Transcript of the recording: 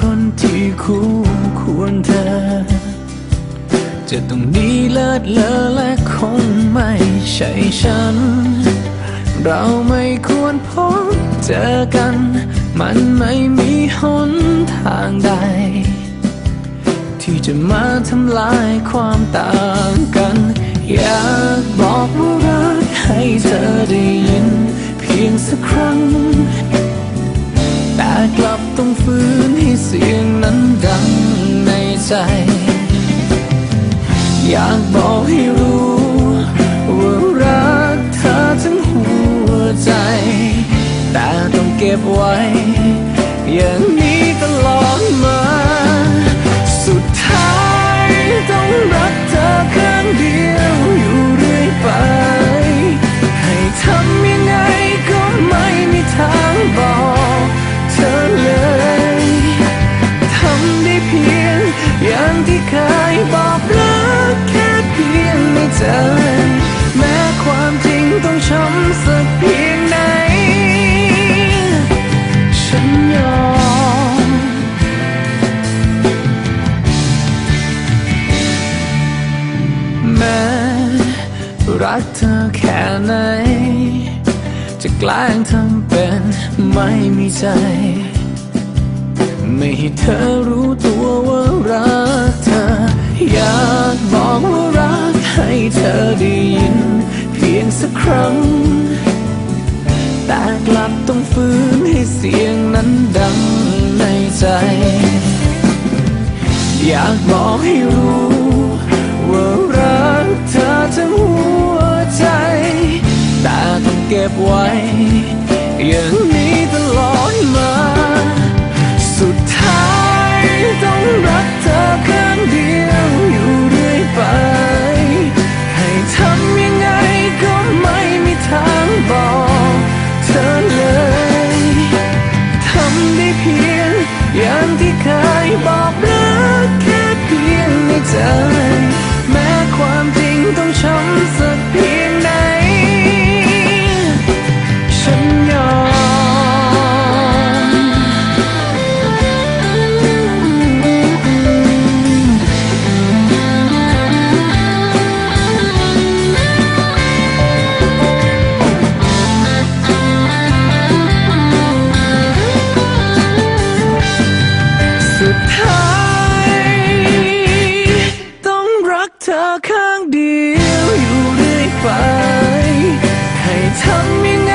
คนที่คู่ควรเธอ จะต้องดีเลิศเลอและคงไม่ใช่ฉัน เราไม่ควรพบเจอกัน มันไม่มีหนทางใด ที่จะมาทำลายความต่างกัน อยากบอกว่ารักให้เธอได้ยิน เพียงสักครั้ง แต่กลับต้องฝืน เสียงนั้นดังในใจ อยากบอกให้รู้ว่ารักเธอทั้งหัวใจ แต่ต้องเก็บไว้อย่างนี้ ยบอกรักแค่เพียงในใจแม้ความจริงต้องช้ำสักเพียงไหน ฉันยอม แม้รักเธอแค่ไหน จะแกล้งทำเป็นไม่มีใจ ไม่ให้เธอรู้ตัว เธอได้ยิน เพียงสักครั้ง แต่กลับต้องฝืนให้เสียงนั้นดังในใจ อยากบอกให้รู้ ว่ารักเธอทั้งหัวใจ แต่ต้องเก็บไว้อย่างนี้ อข้างเดียวอยู่เรื่อยไป ให้ทำยัง